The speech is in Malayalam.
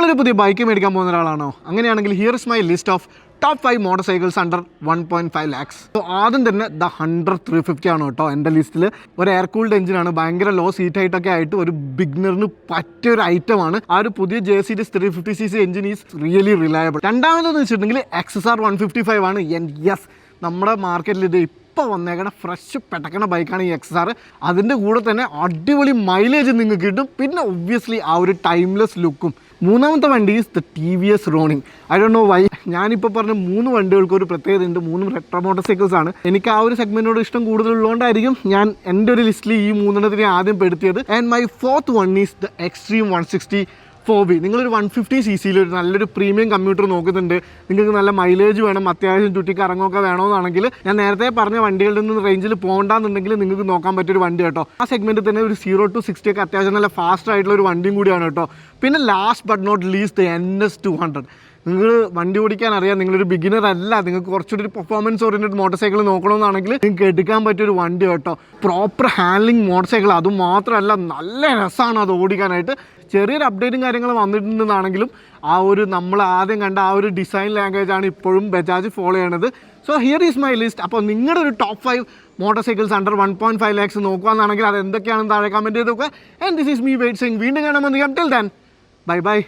നിങ്ങളൊരു പുതിയ ബൈക്ക് മേടിക്കാൻ പോകുന്ന ഒരാളാണോ? അങ്ങനെയാണെങ്കിൽ here is my list of top five motorcycles under one point five lakhs so ആദ്യം തന്നെ ദ ഹൺഡ്രഡ് ത്രീ ഫിഫ്റ്റി ആണ് കേട്ടോ എന്റെ ലിസ്റ്റിൽ ഒരു എയർ കൂൾഡ് എഞ്ചിനാണ് ഭയങ്കര ലോ സീറ്റ് ഹൈറ്റൊക്കെ ആയിട്ട് ഒരു ബിഗ്നറിന് പറ്റിയ ഒരു ഐറ്റം ആണ്. ആ ഒരു പുതിയ J C three fifty C C engine is really reliable രണ്ടാമതെന്ന് വെച്ചിട്ടുണ്ടെങ്കിൽ X R one fifty five ആണ്. എൻ യെസ് നമ്മുടെ മാർക്കറ്റിൽ ഇത് ഇപ്പോൾ വന്നേക്കണ ഫ്രഷ് പെട്ടക്കണ ബൈക്കാണ് ഈ എക്സ് ആർ അതിന്റെ കൂടെ തന്നെ അടിപൊളി മൈലേജ് നിങ്ങൾക്ക് കിട്ടും. പിന്നെ ഒബ്വിയസ്ലി ആ ഒരു ടൈംലെസ് ലുക്കും മൂന്നാമത്തെ വണ്ടി is the T V S Ronin I Dr know why ഞാനിപ്പോൾ പറഞ്ഞ മൂന്ന് വണ്ടികൾക്ക് ഒരു പ്രത്യേകത ഉണ്ട് മൂന്നും റെട്രോ മോട്ടോർ സൈക്കിൾസ് ആണ്. എനിക്ക് ആ ഒരു സെഗ്മെന്റിനോട് ഇഷ്ടം കൂടുതലുള്ളതുകൊണ്ടായിരിക്കും ഞാൻ എന്റെ ഒരു ലിസ്റ്റിൽ ഈ മൂന്നെണ്ണത്തിനെ ആദ്യം പെടുത്തിയത്. And my fourth one is the Xtreme one sixty four B നിങ്ങളൊരു വൺ ഫിഫ്റ്റി സി സിയിൽ ഒരു നല്ലൊരു പ്രീമിയം കമ്പ്യൂട്ടർ നോക്കുന്നുണ്ട്. നിങ്ങൾക്ക് നല്ല മൈലേജ് വേണം അത്യാവശ്യം ചുറ്റി കറങ്ങുമൊക്കെ വേണമെന്നാണെങ്കിൽ ഞാൻ നേരത്തെ പറഞ്ഞ വണ്ടികളിൽ നിന്ന് റേഞ്ചിൽ പോകണ്ടെന്നുണ്ടെങ്കിൽ നിങ്ങൾക്ക് നോക്കാൻ പറ്റിയൊരു വണ്ടി കേട്ടോ. ആ സെഗ്മെന്റിൽ തന്നെ ഒരു സീറോ ടു സിക്സ്റ്റി ഒക്കെ അത്യാവശ്യം നല്ല ഫാസ്റ്റ് ആയിട്ടുള്ള ഒരു വണ്ടിയും കൂടിയാണ് കേട്ടോ. പിന്നെ last but not least N S two hundred നിങ്ങൾ വണ്ടി ഓടിക്കാൻ അറിയാം. നിങ്ങളൊരു ബിഗിനർ അല്ല. നിങ്ങൾക്ക് കുറച്ചുകൂടി ഒരു പെർഫോമൻസ് ഓറിയന്റഡ് മോട്ടോർ സൈക്കിൾ നോക്കണമെന്നാണെങ്കിൽ നിങ്ങൾക്ക് എടുക്കാൻ പറ്റിയ ഒരു വണ്ടി കേട്ടോ. പ്രോപ്പർ ഹാൻഡ്ലിംഗ് മോട്ടോർ സൈക്കിൾ അതും മാത്രമല്ല നല്ല രസമാണ് അത് ഓടിക്കാനായിട്ട്. ചെറിയൊരു അപ്ഡേറ്റും കാര്യങ്ങളും വന്നിട്ടുണ്ടെന്നാണെങ്കിലും ആ ഒരു നമ്മൾ ആദ്യം കണ്ട ആ ഒരു ഡിസൈൻ ലാംഗ്വേജ് ആണ് ഇപ്പോഴും ബജാജ് ഫോളോ ചെയ്യണത്. So here is my list അപ്പോൾ നിങ്ങളുടെ ഒരു top five motorcycles under one point five lakhs നോക്കുകയാണെങ്കിൽ അത് എന്തൊക്കെയാണെന്ന് താഴെ കമന്റ് ചെയ്ത് നോക്കുക. ആൻഡ് ദിസ് ഈസ് മീ വെയിറ്റ് സിംഗ് വീണ്ടും കാണാമെന്ന് ടിൽ ദാൻ ബൈ ബൈ